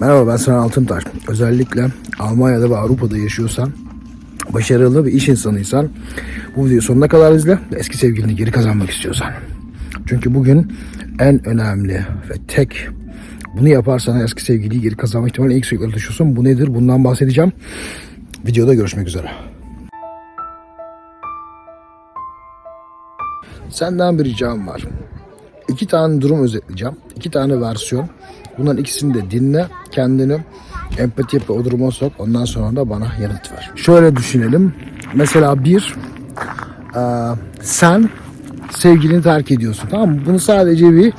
Merhaba ben Sinan Altıntaş. Özellikle Almanya'da ve Avrupa'da yaşıyorsan, başarılı bir iş insanıysan bu videoyu sonuna kadar izle ve eski sevgilini geri kazanmak istiyorsan. Çünkü bugün en önemli ve tek bunu yaparsan eski sevgiliyi geri kazanma ihtimali en yüksekleri taşıyorsun. Bu nedir? Bundan bahsedeceğim. Videoda görüşmek üzere. Senden bir ricam var. İki tane durum özetleyeceğim. İki tane versiyon. Bunların ikisini de dinle. Kendini empati yap ve o duruma sok. Ondan sonra da bana yanıt ver. Şöyle düşünelim. Mesela bir, e, sen sevgilini terk ediyorsun. Tamam mı? Bunu sadece bir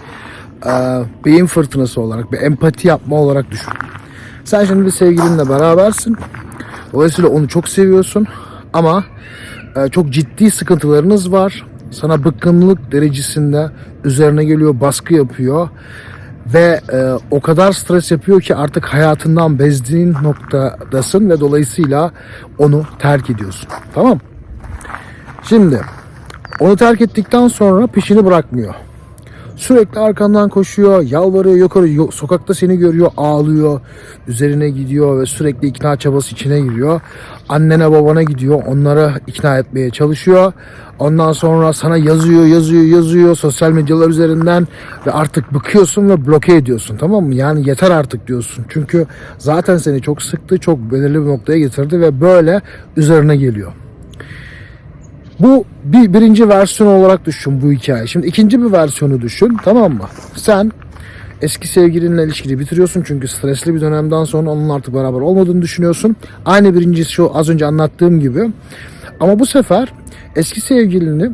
e, beyin fırtınası olarak, bir empati yapma olarak düşün. Sen şimdi bir sevgilinle berabersin. Dolayısıyla onu çok seviyorsun. Ama e, çok ciddi sıkıntılarınız var. Sana bıkkınlık derecesinde üzerine geliyor, baskı yapıyor. Ve e, o kadar stres yapıyor ki artık hayatından bezdiğin noktadasın ve dolayısıyla onu terk ediyorsun. Tamam Şimdi onu terk ettikten sonra peşini bırakmıyor. Sürekli arkandan koşuyor, yalvarıyor, yukarı sokakta seni görüyor, ağlıyor, üzerine gidiyor ve sürekli ikna çabası içine giriyor. Annene babana gidiyor, onları ikna etmeye çalışıyor. Ondan sonra sana yazıyor, yazıyor, yazıyor sosyal medyalar üzerinden ve artık bıkıyorsun ve bloke ediyorsun tamam mı? Yani yeter artık diyorsun. Çünkü zaten seni çok sıktı, çok belirli bir noktaya getirdi ve böyle üzerine geliyor. Bu bir birinci versiyon olarak düşün bu hikaye. Şimdi ikinci bir versiyonu düşün tamam mı? Sen eski sevgilinle ilişkili bitiriyorsun çünkü stresli bir dönemden sonra onun artık beraber olmadığını düşünüyorsun. Aynı birincisi şu az önce anlattığım gibi. Ama bu sefer eski sevgilini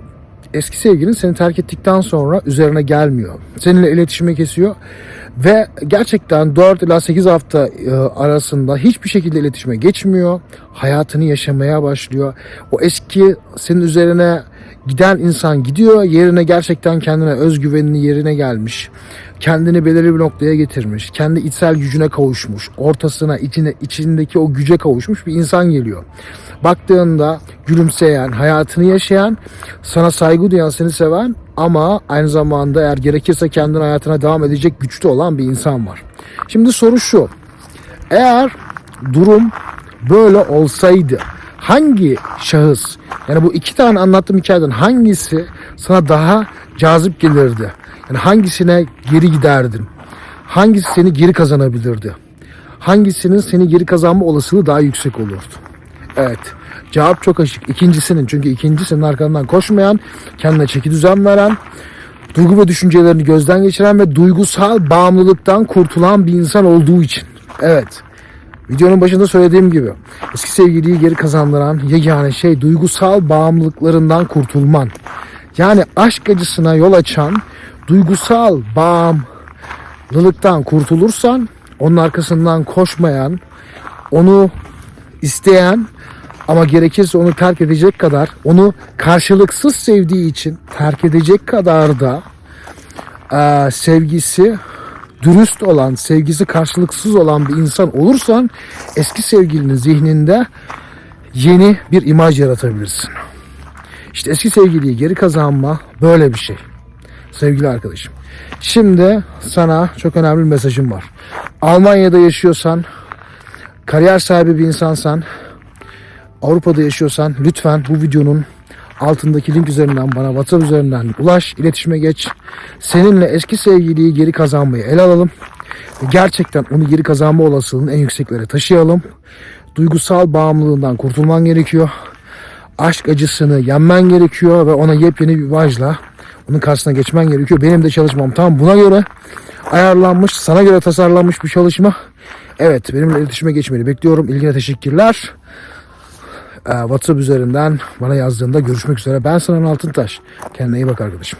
eski sevgilin seni terk ettikten sonra üzerine gelmiyor. Seninle iletişime kesiyor ve gerçekten 4 ila 8 hafta e, arasında hiçbir şekilde iletişime geçmiyor. Hayatını yaşamaya başlıyor. O eski senin üzerine giden insan gidiyor. Yerine gerçekten kendine özgüvenini yerine gelmiş. Kendini belirli bir noktaya getirmiş. Kendi içsel gücüne kavuşmuş. Ortasına, içine, içindeki o güce kavuşmuş bir insan geliyor. Baktığında gülümseyen, hayatını yaşayan, sana saygı duyan, seni seven ama aynı zamanda eğer gerekirse kendini hayatına devam edecek güçte olan bir insan var. Şimdi soru şu. Eğer durum böyle olsaydı hangi şahıs yani bu iki tane anlattığım hikayeden hangisi sana daha cazip gelirdi? Yani hangisine geri giderdin? Hangisi seni geri kazanabilirdi? Hangisinin seni geri kazanma olasılığı daha yüksek olurdu? Evet. Cevap çok açık. İkincisinin çünkü ikincisinin arkandan koşmayan, kendine çeki düzen veren, duygu ve düşüncelerini gözden geçiren ve duygusal bağımlılıktan kurtulan bir insan olduğu için. Evet. Videonun başında söylediğim gibi eski sevgiliyi geri kazandıran yegane şey duygusal bağımlılıklarından kurtulman. Yani aşk acısına yol açan duygusal bağımlılıktan kurtulursan onun arkasından koşmayan, onu isteyen ama gerekirse onu terk edecek kadar onu karşılıksız sevdiği için terk edecek kadar da eee, sevgisi dürüst olan, sevgisi karşılıksız olan bir insan olursan eski sevgilinin zihninde yeni bir imaj yaratabilirsin. İşte eski sevgiliyi geri kazanma böyle bir şey. Sevgili arkadaşım. Şimdi sana çok önemli bir mesajım var. Almanya'da yaşıyorsan, kariyer sahibi bir insansan, Avrupa'da yaşıyorsan lütfen bu videonun altındaki link üzerinden bana WhatsApp üzerinden ulaş, iletişime geç. Seninle eski sevgiliyi geri kazanmayı ele alalım. Gerçekten onu geri kazanma olasılığını en yükseklere taşıyalım. Duygusal bağımlılığından kurtulman gerekiyor. Aşk acısını yenmen gerekiyor ve ona yepyeni bir imajla onun karşısına geçmen gerekiyor. Benim de çalışmam tam buna göre ayarlanmış, sana göre tasarlanmış bir çalışma. Evet, benimle iletişime geçmeni bekliyorum. İlgine teşekkürler. Ee, WhatsApp üzerinden bana yazdığında görüşmek üzere. Ben Sinan Altıntaş. Kendine iyi bak arkadaşım.